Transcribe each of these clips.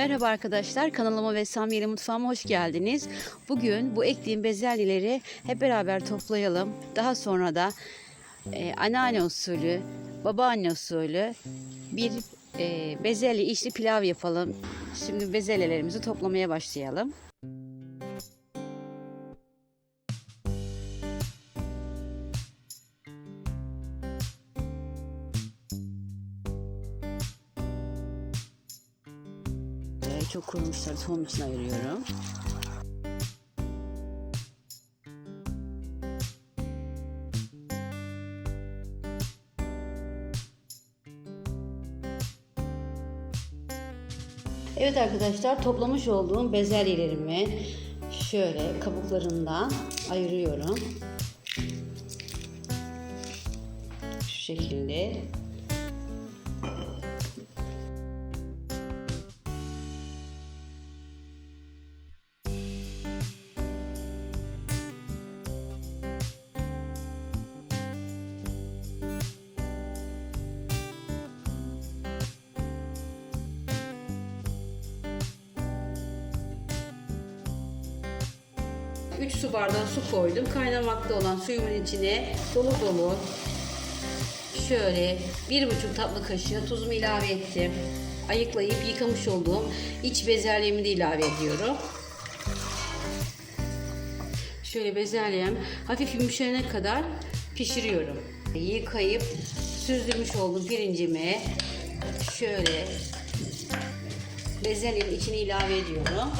Merhaba arkadaşlar, kanalıma ve Samyeli Mutfağıma hoş geldiniz. Bugün bu ektiğim bezelyeleri hep beraber toplayalım. Daha sonra da e, anneanne usulü, babaanne usulü bir e, bezelye içli pilav yapalım. Şimdi bezelyelerimizi toplamaya başlayalım. Çok kurumuşlar, için ayırıyorum. Evet arkadaşlar toplamış olduğum bezelyelerimi şöyle kabuklarından ayırıyorum. Şu şekilde. Üç su bardağı su koydum. Kaynamakta olan suyumun içine dolu dolu şöyle bir buçuk tatlı kaşığı tuzumu ilave ettim. Ayıklayıp yıkamış olduğum iç bezelyemi de ilave ediyorum. Şöyle bezelyem hafif yumuşayana kadar pişiriyorum. Yıkayıp süzdürmüş olduğum pirincimi şöyle bezelyenin içine ilave ediyorum.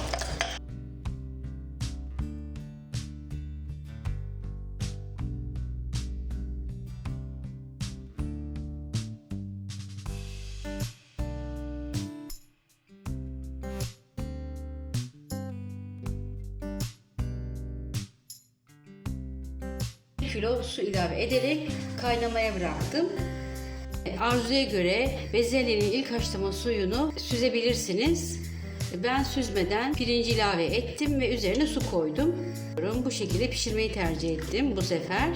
Kilo su ilave ederek kaynamaya bıraktım. Arzuya göre bezelyenin ilk haşlama suyunu süzebilirsiniz. Ben süzmeden pirinci ilave ettim ve üzerine su koydum. Bu şekilde pişirmeyi tercih ettim bu sefer.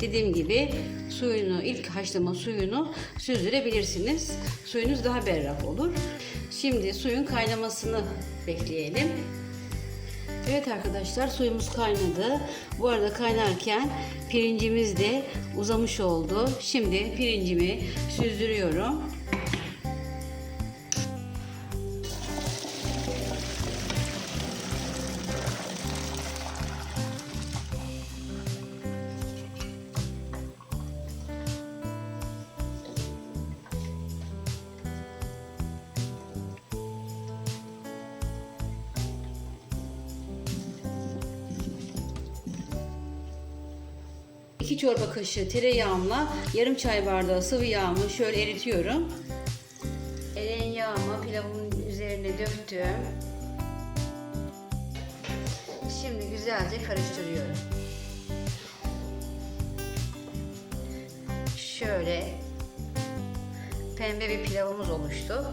Dediğim gibi suyunu ilk haşlama suyunu süzdürebilirsiniz. Suyunuz daha berrak olur. Şimdi suyun kaynamasını bekleyelim. Evet arkadaşlar suyumuz kaynadı. Bu arada kaynarken pirincimiz de uzamış oldu. Şimdi pirincimi süzdürüyorum. İki çorba kaşığı tereyağımla yarım çay bardağı sıvı yağımı şöyle eritiyorum. Eren yağımı pilavımın üzerine döktüm. Şimdi güzelce karıştırıyorum. Şöyle pembe bir pilavımız oluştu.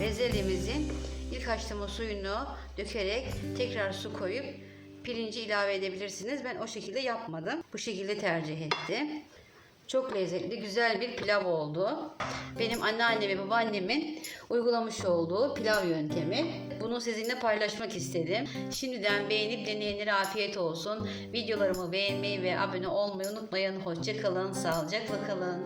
Bezelyemizin ilk haşlama suyunu dökerek tekrar su koyup pirinci ilave edebilirsiniz. Ben o şekilde yapmadım. Bu şekilde tercih ettim. Çok lezzetli, güzel bir pilav oldu. Benim anneannem ve babaannemin uygulamış olduğu pilav yöntemi. Bunu sizinle paylaşmak istedim. Şimdiden beğenip deneyenlere afiyet olsun. Videolarımı beğenmeyi ve abone olmayı unutmayın. Hoşçakalın, sağlıcakla kalın.